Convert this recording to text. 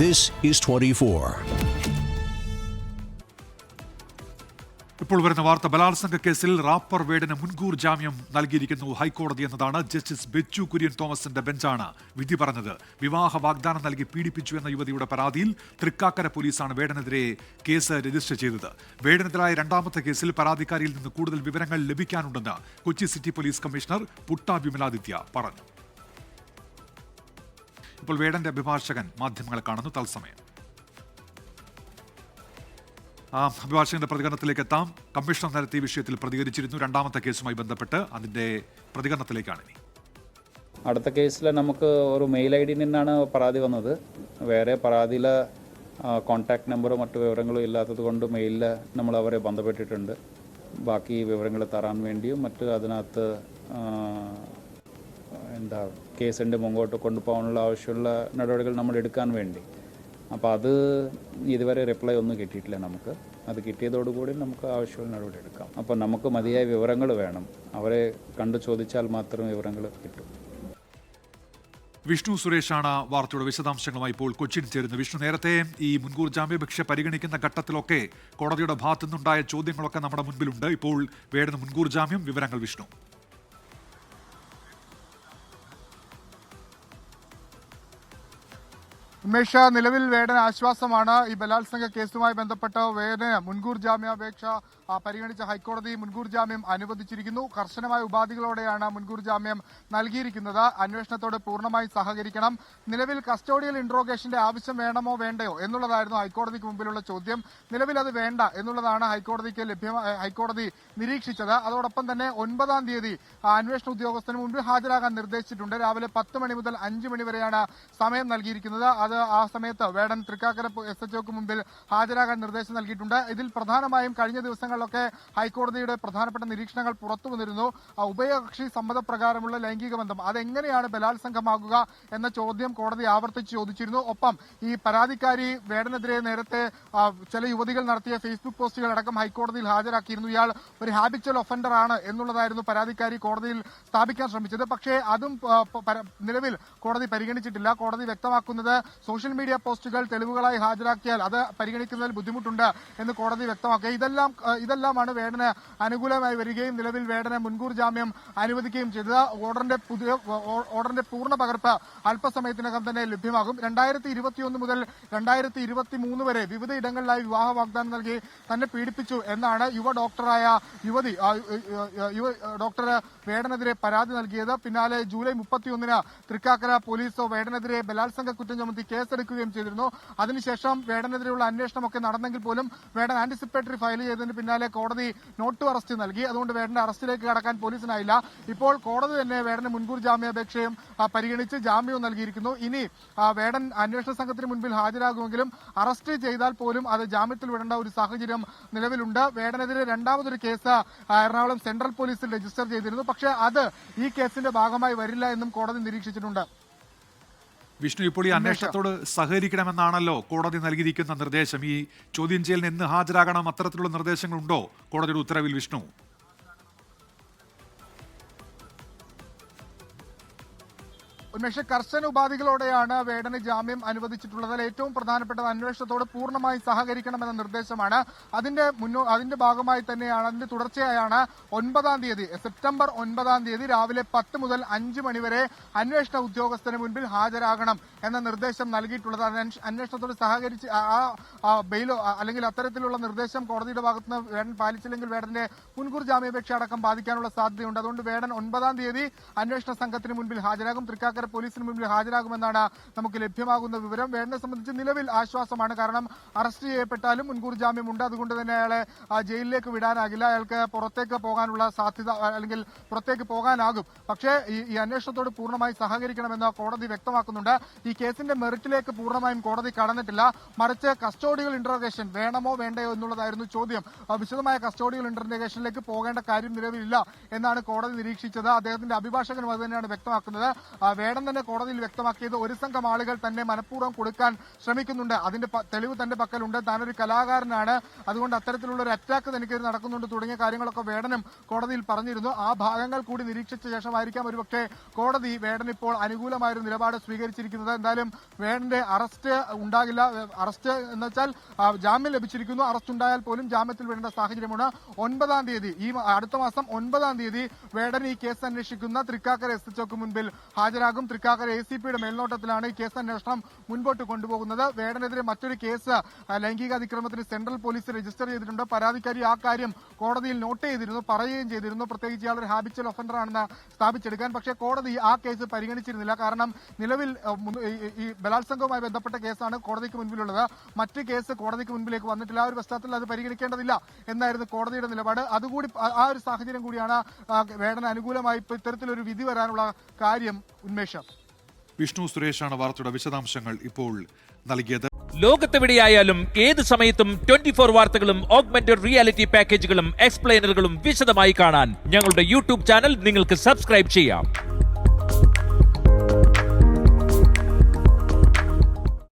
This is 24. ഇപ്പോൾ വരുന്ന വാർത്ത ബലാത്സംഗ കേസിൽ റാപ്പർ വേടന് മുൻകൂർ ജാമ്യം നൽകിയിരിക്കുന്നു ഹൈക്കോടതി എന്നതാണ് ജസ്റ്റിസ് ബെച്ചു കുര്യൻ തോമസിന്റെ ബെഞ്ചാണ് വിധി പറഞ്ഞത്. വിവാഹ വാഗ്ദാനം നൽകി പീഡിപ്പിച്ചു എന്ന യുവതിയുടെ പരാതിയിൽ തൃക്കാക്കര പോലീസാണ് വേടനെതിരെ കേസ് രജിസ്റ്റർ ചെയ്തത്. വേടനെതിരായ രണ്ടാമത്തെ കേസിൽ പരാതിക്കാരിയിൽ നിന്ന് കൂടുതൽ വിവരങ്ങൾ ലഭിക്കാനുണ്ടെന്ന് Kochi city police commissioner Putta Vimaladitya പറഞ്ഞു. ഇപ്പോൾ വേടന്റെ അഭിഭാഷകൻ മാധ്യമങ്ങളെ കാണുന്നു. തത്സമയം. അഭിഭാഷകന്റെ പ്രതികരണത്തിലേക്ക് എത്താം. കമ്മീഷണർ നേരത്തെ ഈ വിഷയത്തിൽ പ്രതികരിച്ചിരുന്നു. രണ്ടാമത്തെ കേസുമായി ബന്ധപ്പെട്ട് അതിന്റെ പ്രതികരണത്തിലേക്കാണ് ഇനി. അടുത്ത കേസിൽ നമുക്ക് ഒരു മെയിൽ ഐ ഡിയിൽ നിന്നാണ് പരാതി വന്നത്. വേറെ പരാതിയിൽ കോൺടാക്ട് നമ്പറോ മറ്റു വിവരങ്ങളോ ഇല്ലാത്തത് കൊണ്ട് മെയിലിൽ നമ്മൾ അവരെ ബന്ധപ്പെട്ടിട്ടുണ്ട്. ബാക്കി വിവരങ്ങൾ തരാൻ വേണ്ടിയും മറ്റ് അതിനകത്ത് എന്താ കേസിന്റെ മുമ്പോട്ട് കൊണ്ടുപോകാനുള്ള ആവശ്യമുള്ള നടപടികൾ നമ്മൾ എടുക്കാൻ വേണ്ടി. അപ്പോൾ അത് ഇതുവരെ റിപ്ലൈ ഒന്നും കിട്ടിയിട്ടില്ല നമുക്ക്. അത് കിട്ടിയതോടുകൂടി നമുക്ക് ആവശ്യമുള്ള നടപടി എടുക്കാം. അപ്പോൾ നമുക്ക് മതിയായ വിവരങ്ങൾ വേണം. അവരെ കണ്ടു ചോദിച്ചാൽ മാത്രം വിവരങ്ങൾ കിട്ടും. വിഷ്ണു സുരേഷാണ് വാർത്തയുടെ വിശദാംശങ്ങളുമായി ഇപ്പോൾ കൊച്ചിയിൽ ചേരുന്നത്. വിഷ്ണു നേരത്തെ ഈ മുൻകൂർ ജാമ്യാപേക്ഷ പരിഗണിക്കുന്ന ഘട്ടത്തിലൊക്കെ കോടതിയുടെ ഭാഗത്തുനിന്നുണ്ടായ ചോദ്യങ്ങളൊക്കെ നമ്മുടെ മുൻപിലുണ്ട്. ഇപ്പോൾ വേണ്ടുന്ന മുൻകൂർ ജാമ്യം വിവരങ്ങൾ വിഷ്ണു. ഉമേഷ് നിലവിൽ വേടന ആശ്വാസമാണ്. ഈ ബലാത്സംഗ കേസുമായി ബന്ധപ്പെട്ട് വേടന മുൻകൂർ ജാമ്യാപേക്ഷ പരിഗണിച്ച ഹൈക്കോടതി മുൻകൂർ ജാമ്യം അനുവദിച്ചിരിക്കുന്നു. കർശനമായ ഉപാധികളോടെയാണ് മുൻകൂർ ജാമ്യം നൽകിയിരിക്കുന്നത്. അന്വേഷണത്തോട് പൂർണമായി സഹകരിക്കണം. നിലവിൽ കസ്റ്റോഡിയൽ ഇൻട്രോഗേഷന്റെ ആവശ്യം വേണമോ വേണ്ടയോ എന്നുള്ളതായിരുന്നു ഹൈക്കോടതിക്ക് മുമ്പിലുള്ള ചോദ്യം. നിലവിൽ അത് വേണ്ട എന്നുള്ളതാണ് ഹൈക്കോടതിക്ക് ലഭ്യമായ ഹൈക്കോടതി നിരീക്ഷിച്ചത്. അതോടൊപ്പം തന്നെ ഒൻപതാം തീയതി അന്വേഷണ ഉദ്യോഗസ്ഥന് മുൻപിൽ ഹാജരാകാൻ നിർദ്ദേശിച്ചിട്ടുണ്ട്. രാവിലെ പത്ത് മണി മുതൽ അഞ്ച് മണി വരെയാണ് സമയം നൽകിയിരിക്കുന്നത്. അത് ആ സമയത്ത് വേടൻ തൃക്കാക്കര എസ് എച്ച് ഒക്ക് മുമ്പിൽ ഹാജരാകാൻ നിർദ്ദേശം നൽകിയിട്ടുണ്ട്. ഇതിൽ പ്രധാനമായും കഴിഞ്ഞ ദിവസങ്ങളിലൊക്കെ ഹൈക്കോടതിയുടെ പ്രധാനപ്പെട്ട നിരീക്ഷണങ്ങൾ പുറത്തു വന്നിരുന്നു. ഉഭയകക്ഷി സമ്മതപ്രകാരമുള്ള ലൈംഗിക ബന്ധം അതെങ്ങനെയാണ് ബലാത്സംഗമാകുക എന്ന ചോദ്യം കോടതി ആവർത്തിച്ച് ചോദിച്ചിരുന്നു. ഒപ്പം ഈ പരാതിക്കാരി വേടനെതിരെ നേരത്തെ ചില യുവതികൾ നടത്തിയ ഫേസ്ബുക്ക് പോസ്റ്റുകൾ അടക്കം ഹൈക്കോടതിയിൽ ഹാജരാക്കിയിരുന്നു. ഇയാൾ ഒരു ഹാബിച്വൽ ഒഫൻഡർ ആണ് എന്നുള്ളതായിരുന്നു പരാതിക്കാരി കോടതിയിൽ സ്ഥാപിക്കാൻ ശ്രമിച്ചത്. പക്ഷേ അതും നിലവിൽ കോടതി പരിഗണിച്ചിട്ടില്ല. കോടതി വ്യക്തമാക്കുന്നത് സോഷ്യൽ മീഡിയ പോസ്റ്റുകൾ തെളിവുകളായി ഹാജരാക്കിയാൽ അത് പരിഗണിക്കുന്നതിൽ ബുദ്ധിമുട്ടുണ്ട് എന്ന് കോടതി വ്യക്തമാക്കുക ഇതെല്ലാം ഇതെല്ലാമാണ് വേടന് അനുകൂലമായി വരികയും നിലവിൽ വേടന് മുൻകൂർ ജാമ്യം അനുവദിക്കുകയും ചെയ്തത്. ഓർഡറിന്റെ പുതിയ ഓർഡറിന്റെ പൂർണ പകർപ്പ് അല്പസമയത്തിനകം തന്നെ ലഭ്യമാകും. രണ്ടായിരത്തി ഇരുപത്തിയൊന്ന് മുതൽ രണ്ടായിരത്തി ഇരുപത്തി മൂന്ന് വരെ വിവിധ ഇടങ്ങളിലായി വിവാഹ വാഗ്ദാനം നൽകി തന്നെ പീഡിപ്പിച്ചു എന്നാണ് യുവ ഡോക്ടറായ യുവതി യുവ ഡോക്ടർ വേടനെതിരെ പരാതി നൽകിയത്. പിന്നാലെ ജൂലൈ മുപ്പത്തിയൊന്നിന് തൃക്കാക്കര പോലീസോ വേടനെതിരെ ബലാത്സംഗ കുറ്റം ചുമത്തി കേസെടുക്കുകയും ചെയ്തിരുന്നു. അതിനുശേഷം വേടനെതിരെയുള്ള അന്വേഷണമൊക്കെ നടന്നെങ്കിൽ പോലും വേടൻ ആന്റിസിപ്പേറ്ററി ഫയൽ ചെയ്തതിന് പിന്നാലെ കോടതി നോട്ടു അറസ്റ്റ് നൽകി. അതുകൊണ്ട് വേടന്റെ അറസ്റ്റിലേക്ക് കടക്കാൻ പോലീസിനായില്ല. ഇപ്പോൾ കോടതി തന്നെ വേടന് മുൻകൂർ ജാമ്യാപേക്ഷയും പരിഗണിച്ച് ജാമ്യവും നൽകിയിരിക്കുന്നു. ഇനി വേടൻ അന്വേഷണ സംഘത്തിന് മുൻപിൽ ഹാജരാകുമെങ്കിലും അറസ്റ്റ് ചെയ്താൽ പോലും അത് ജാമ്യത്തിൽ വിടേണ്ട ഒരു സാഹചര്യം നിലവിലുണ്ട്. വേടനെതിരെ രണ്ടാമതൊരു കേസ് എറണാകുളം സെൻട്രൽ പോലീസിൽ രജിസ്റ്റർ ചെയ്തിരുന്നു. പക്ഷേ അത് ഈ കേസിന്റെ ഭാഗമായി വരില്ല എന്നും കോടതി നിരീക്ഷിച്ചിട്ടുണ്ട്. വിഷ്ണു ഇപ്പോൾ ഈ അന്വേഷണത്തോട് സഹകരിക്കണമെന്നാണല്ലോ കോടതി നൽകിയിരിക്കുന്ന നിർദ്ദേശം. ഈ ചോദ്യം ചെയ്യലിന് എന്ന് ഹാജരാകണം അത്തരത്തിലുള്ള നിർദ്ദേശങ്ങളുണ്ടോ? കോടതിയുടെ ഉത്തരവിൽ വിഷ്ണു. ഉന്മേഷ കർശന ഉപാധികളോടെയാണ് വേടന് ജാമ്യം അനുവദിച്ചിട്ടുള്ളത്. ഏറ്റവും പ്രധാനപ്പെട്ടത് അന്വേഷണത്തോട് പൂർണമായി സഹകരിക്കണമെന്ന നിർദ്ദേശമാണ്. അതിന്റെ മുന്നോ അതിന്റെ ഭാഗമായി തന്നെയാണ് അതിന്റെ തുടർച്ചയായാണ് ഒൻപതാം തീയതി സെപ്റ്റംബർ ഒൻപതാം തീയതി രാവിലെ പത്ത് മുതൽ അഞ്ച് മണിവരെ അന്വേഷണ ഉദ്യോഗസ്ഥന് മുൻപിൽ ഹാജരാകണം എന്ന നിർദ്ദേശം നൽകിയിട്ടുള്ളത്. അന്വേഷ- അന്വേഷണത്തോട് സഹകരിച്ച് ആ ബെയിലോ അല്ലെങ്കിൽ അത്തരത്തിലുള്ള നിർദ്ദേശം കോടതിയുടെ ഭാഗത്തുനിന്ന് വേടൻ പാലിച്ചില്ലെങ്കിൽ വേടന്റെ മുൻകൂർ ജാമ്യാപേക്ഷ അടക്കം ബാധിക്കാനുള്ള സാധ്യതയുണ്ട്. അതുകൊണ്ട് വേടൻ ഒൻപതാം തീയതി അന്വേഷണ സംഘത്തിന് മുൻപിൽ ഹാജരാകും. തൃക്കാക്കര പോലീസിന് മുമ്പിൽ ഹാജരാകുമെന്നാണ് നമുക്ക് ലഭ്യമാകുന്ന വിവരം. വേടനെ സംബന്ധിച്ച് നിലവിൽ ആശ്വാസമാണ്. കാരണം അറസ്റ്റ് ചെയ്യപ്പെട്ടാലും മുൻകൂർ ജാമ്യമുണ്ട്. അതുകൊണ്ട് തന്നെ അയാളെ ജയിലിലേക്ക് വിടാനാകില്ല. അയാൾക്ക് പുറത്തേക്ക് പോകാനുള്ള സാധ്യത അല്ലെങ്കിൽ പുറത്തേക്ക് പോകാനാകും. പക്ഷേ ഈ അന്വേഷണത്തോട് പൂർണമായി സഹകരിക്കണമെന്ന് കോടതി വ്യക്തമാക്കുന്നുണ്ട്. ഈ കേസിന്റെ മെറിറ്റിലേക്ക് പൂർണമായും കോടതി കടന്നിട്ടില്ല. മറിച്ച് കസ്റ്റോഡിയൽ ഇന്റർഗേഷൻ വേണമോ വേണ്ടയോ എന്നുള്ളതായിരുന്നു ചോദ്യം. വിശദമായ കസ്റ്റോഡിയൽ ഇന്റർഗേഷനിലേക്ക് പോകേണ്ട കാര്യം നിലവിലില്ല എന്നാണ് കോടതി നിരീക്ഷിച്ചത്. അദ്ദേഹത്തിന്റെ അഭിഭാഷകനും അത് തന്നെയാണ് വ്യക്തമാക്കുന്നത്. വേടൻ തന്നെ കോടതിയിൽ വ്യക്തമാക്കിയത് ഒരു സംഘം ആളുകൾ തന്നെ മനഃപൂർവം കൊടുക്കാൻ ശ്രമിക്കുന്നുണ്ട്. അതിന്റെ തെളിവ് തന്റെ പക്കലുണ്ട്. താനൊരു കലാകാരനാണ്. അതുകൊണ്ട് അത്തരത്തിലുള്ള ഒരു അറ്റാക്ക് തനിക്ക് നടക്കുന്നുണ്ട് തുടങ്ങിയ കാര്യങ്ങളൊക്കെ വേടനും കോടതിയിൽ പറഞ്ഞിരുന്നു. ആ ഭാഗങ്ങൾ കൂടി നിരീക്ഷിച്ച ശേഷമായിരിക്കാം ഒരുപക്ഷെ കോടതി വേടൻ ഇപ്പോൾ അനുകൂലമായ ഒരു നിലപാട് സ്വീകരിച്ചിരിക്കുന്നത്. എന്തായാലും വേടന്റെ അറസ്റ്റ് ഉണ്ടാകില്ല. അറസ്റ്റ് എന്ന് വെച്ചാൽ ജാമ്യം ലഭിച്ചിരിക്കുന്നു. അറസ്റ്റ് ഉണ്ടായാൽ പോലും ജാമ്യത്തിൽ വിടേണ്ട സാഹചര്യമാണ്. ഒൻപതാം തീയതി ഈ അടുത്ത മാസം ഒൻപതാം തീയതി വേടൻ ഈ കേസ് അന്വേഷിക്കുന്ന തൃക്കാക്കര എസ് എച്ച് മുൻപിൽ ഹാജരാകും. തൃക്കാക്കര എ സി പിയുടെ മേൽനോട്ടത്തിലാണ് ഈ കേസ് അന്വേഷണം മുൻപോട്ട് കൊണ്ടുപോകുന്നത്. വേടനെതിരെ മറ്റൊരു കേസ് ലൈംഗിക അതിക്രമത്തിന് സെൻട്രൽ പോലീസ് രജിസ്റ്റർ ചെയ്തിട്ടുണ്ട്. പരാതിക്കാരി ആ കാര്യം കോടതിയിൽ നോട്ട് ചെയ്തിരുന്നു പറയുകയും ചെയ്തിരുന്നു. പ്രത്യേകിച്ച് ഇയാൾ ഒരു ഹാബിച്വൽ ഒഫൻഡർ ആണെന്ന് സ്ഥാപിച്ചെടുക്കാൻ. പക്ഷേ കോടതി ആ കേസ് പരിഗണിച്ചിരുന്നില്ല. കാരണം നിലവിൽ ഈ- ബലാത്സംഗവുമായി ബന്ധപ്പെട്ട കേസാണ് കോടതിക്ക് മുൻപിലുള്ളത്. മറ്റ് കേസ് കോടതിക്ക് മുൻപിലേക്ക് വന്നിട്ടില്ല. ആ ഒരു പശ്ചാത്തലത്തിൽ അത് പരിഗണിക്കേണ്ടതില്ല എന്നായിരുന്നു കോടതിയുടെ നിലപാട്. അതുകൂടി ആ- ഒരു സാഹചര്യം കൂടിയാണ് വേടന അനുകൂലമായി ഇത്തരത്തിലൊരു വിധി വരാനുള്ള കാര്യം ഉന്മേഷം വിഷ്ണു സുരേഷാണ് വാർത്തയുടെ വിശദാംശങ്ങൾ ഇപ്പോൾ നൽകിയത്. ലോകത്തെവിടെയായാലും ഏത് സമയത്തും ട്വന്റി ഫോർ വാർത്തകളും ഓഗ്മെന്റഡ് റിയാലിറ്റി പാക്കേജുകളും എക്സ്പ്ലെയിനറുകളും വിശദമായി കാണാൻ ഞങ്ങളുടെ യൂട്യൂബ് ചാനൽ നിങ്ങൾക്ക് സബ്സ്ക്രൈബ് ചെയ്യാം.